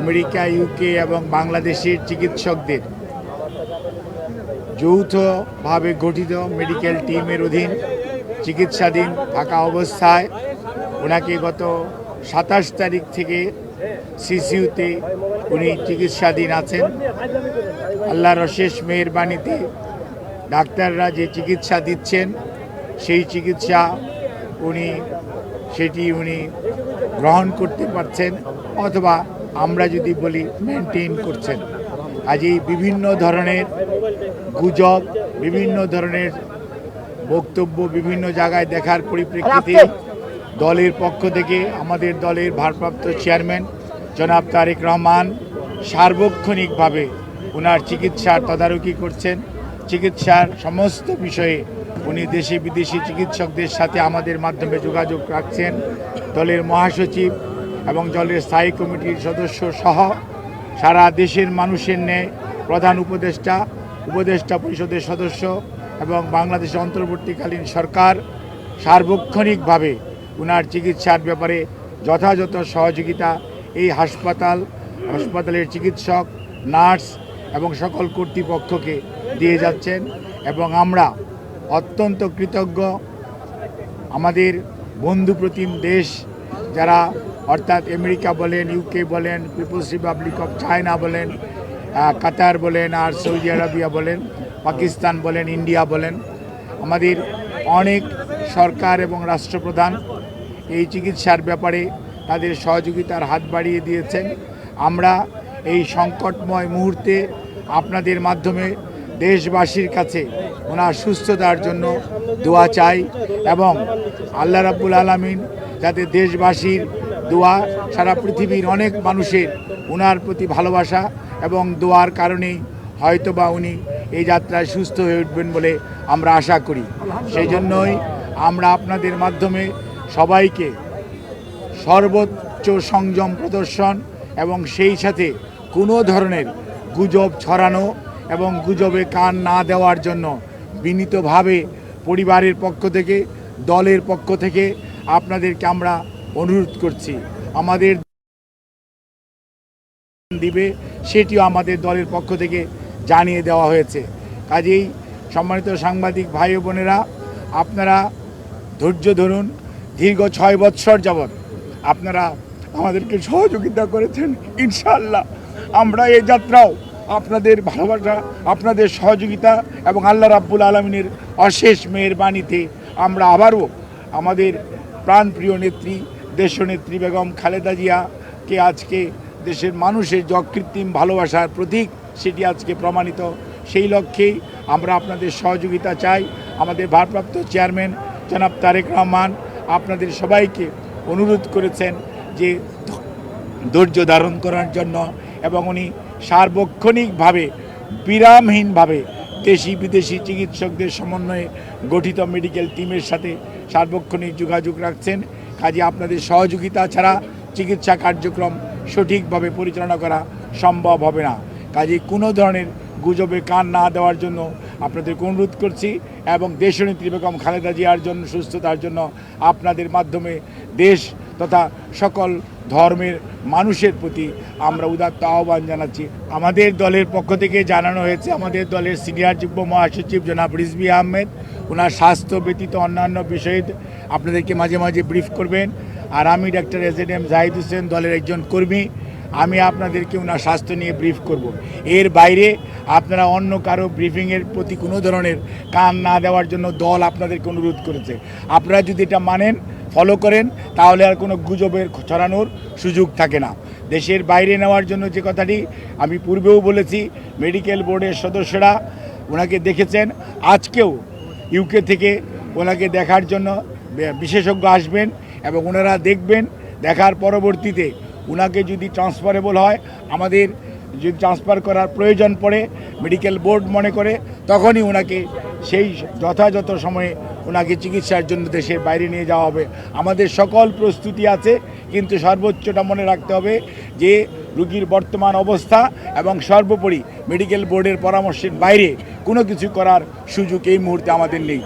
America UK এবং বাংলাদেশের চিকিৎসকদের যৌথভাবে গঠিত মেডিকেল টিমের অধীন চিকিৎসাধীন থাকা অবস্থায় ওনাকে গত সাতাশ তারিখ থেকে সিসিউতে উনি চিকিৎসাধীন আছেন। আল্লাহর অশেষ মেহরবানিতে ডাক্তাররা যে চিকিৎসা দিচ্ছেন, সেই চিকিৎসা উনি, সেটি উনি গ্রহণ করতে পারছেন অথবা আমরা যদি বলি মেনটেন করছেন। কাজেই বিভিন্ন ধরনের গুজব বিভিন্ন ধরনের বক্তব্য বিভিন্ন জায়গায় দেখার পরিপ্রেক্ষিতে দলের পক্ষ থেকে আমাদের দলের ভারপ্রাপ্ত চেয়ারম্যান জনাব তারেক রহমান সার্বক্ষণিকভাবে ওনার চিকিৎসার তদারকি করছেন। চিকিৎসার সমস্ত বিষয়ে উনি দেশি বিদেশি চিকিৎসকদের সাথে আমাদের মাধ্যমে যোগাযোগ রাখছেন। দলের মহাসচিব এবং দলের স্থায়ী কমিটির সদস্য সহ সারা দেশের মানুষের ন্যায় প্রধান উপদেষ্টা উপদেষ্টা পরিষদের সদস্য এবং বাংলাদেশ অন্তর্বর্তীকালীন সরকার সার্বক্ষণিকভাবে ওনার চিকিৎসার ব্যাপারে যথাযথ সহযোগিতা, এই হাসপাতাল, হাসপাতালের চিকিৎসক, নার্স এবং সকল কর্তৃপক্ষকে দিয়ে যাচ্ছেন এবং আমরা অত্যন্ত কৃতজ্ঞ। আমাদের বন্ধুপ্রতিম দেশ যারা অর্থাৎ আমেরিকা বলেন ইউকে বলেন পিপলস রিপাবলিক অফ চায়না বলেন কাতার বলেন আর সৌদি আরবিয়া বলেন, পাকিস্তান বলেন, ইন্ডিয়া বলেন, আমাদের অনেক সরকার এবং রাষ্ট্রপ্রধান এই চিকিৎসার ব্যাপারে তাদের সহযোগিতার হাত বাড়িয়ে দিয়েছেন। আমরা এই সংকটময় মুহূর্তে আপনাদের মাধ্যমে দেশবাসীর কাছে ওনার সুস্থতার জন্য দোয়া চাই এবং আল্লাহ রাব্বুল আলমিন যাতে দেশবাসীর দোয়া সারা পৃথিবীর অনেক মানুষের ওনার প্রতি ভালোবাসা এবং দোয়ার কারণেই হয়তোবা উনি এই যাত্রায় সুস্থ হয়ে উঠবেন বলে আমরা আশা করি। সেই জন্যই আমরা আপনাদের মাধ্যমে সবাইকে সর্বোচ্চ সংযম প্রদর্শন এবং সেই সাথে কোনো ধরনের গুজব ছড়ানো এবং গুজবে কান না দেওয়ার জন্য বিনীতভাবে পরিবারের পক্ষ থেকে, দলের পক্ষ থেকে আপনাদেরকে আমরা অনুরোধ করছি। আমাদের দিবে, সেটিও আমাদের দলের পক্ষ থেকে জানিয়ে দেওয়া হয়েছে। কাজেই সম্মানিত সাংবাদিক ভাই বোনেরা, আপনারা ধৈর্য ধরুন, দীর্ঘ ছয় বৎসর যাবৎ আপনারা আমাদেরকে সহযোগিতা করেছেন ইনশাল্লাহ আমরা এই যাত্রাও আপনাদের ভালোবাসা, আপনাদের সহযোগিতা এবং আল্লাহ রাব্বুল আলমিনের অশেষ মেহরবানিতে আমরা আবারও আমাদের প্রাণপ্রিয় নেত্রী, দেশনেত্রী বেগম খালেদা জিয়াকে আজকে দেশের মানুষের যকৃত্রিম ভালোবাসার প্রতীক সেটি আজকে প্রমাণিত। সেই লক্ষ্যেই আমরা আপনাদের সহযোগিতা চাই। আমাদের ভারপ্রাপ্ত চেয়ারম্যান জনাব তারেক রহমান আপনাদের সবাইকে অনুরোধ করেছেন যে ধৈর্য ধারণ করার জন্য এবং উনি সার্বক্ষণিকভাবে, বিরামহীনভাবে দেশি বিদেশি চিকিৎসকদের সমন্বয়ে গঠিত মেডিকেল টিমের সাথে সার্বক্ষণিক যোগাযোগ রাখছেন। কাজে আপনাদের সহযোগিতা ছাড়া চিকিৎসা কার্যক্রম সঠিকভাবে পরিচালনা করা সম্ভব হবে না। কাজে কোনো ধরনের গুজবে কান না দেওয়ার জন্য আপনাদেরকে অনুরোধ করছি এবং দেশনেত্রী বেগম খালেদা জিয়ার জন্য, সুস্থতার জন্য আপনাদের মাধ্যমে দেশ তথা সকল ধর্মের মানুষের প্রতি আমরা উদাত্ত আহ্বান জানাচ্ছি। আমাদের দলের পক্ষ থেকে জানানো হয়েছে, আমাদের দলের সিনিয়র যুগ্ম মহাসচিব জনাব রিজবি আহমেদ ওনার স্বাস্থ্য ব্যতীত অন্যান্য বিষয়ে আপনাদেরকে মাঝে মাঝে ব্রিফ করবেন। আর আমি doctor S N M Jahid Hossain দলের একজন কর্মী, আমি আপনাদেরকে ওনার স্বাস্থ্য নিয়ে ব্রিফ করব। এর বাইরে আপনারা অন্য কারও ব্রিফিংয়ের প্রতি কোনো ধরনের কান না দেওয়ার জন্য দল আপনাদেরকে অনুরোধ করেছে। আপনারা যদি এটা মানেন ফলো করেন, তাহলে আর কোনো গুজবের ছড়ানোর সুযোগ থাকে না। দেশের বাইরে নেওয়ার জন্য যে কথাটি আমি পূর্বেও বলেছি, মেডিকেল বোর্ডের সদস্যরা ওনাকে দেখেছেন। আজকেও ইউকে থেকে ওনাকে দেখার জন্য বিশেষজ্ঞ আসবেন এবং ওনারা দেখবেন, দেখার পরবর্তীতে ওনাকে যদি ট্রান্সফারেবল হয়, আমাদের যদি ট্রান্সফার করার প্রয়োজন পড়ে মেডিকেল বোর্ড মনে করে, তখনই ওনাকে সেই যথাযথ সময়ে ওনাকে চিকিৎসার জন্য দেশের বাইরে নিয়ে যাওয়া হবে। আমাদের সকল প্রস্তুতি আছে, কিন্তু সর্বোচ্চটা মনে রাখতে হবে যে, রুগীর বর্তমান অবস্থা এবং সর্বোপরি মেডিকেল বোর্ডের পরামর্শের বাইরে কোনো কিছু করার সুযোগ এই মুহূর্তে আমাদের নেই।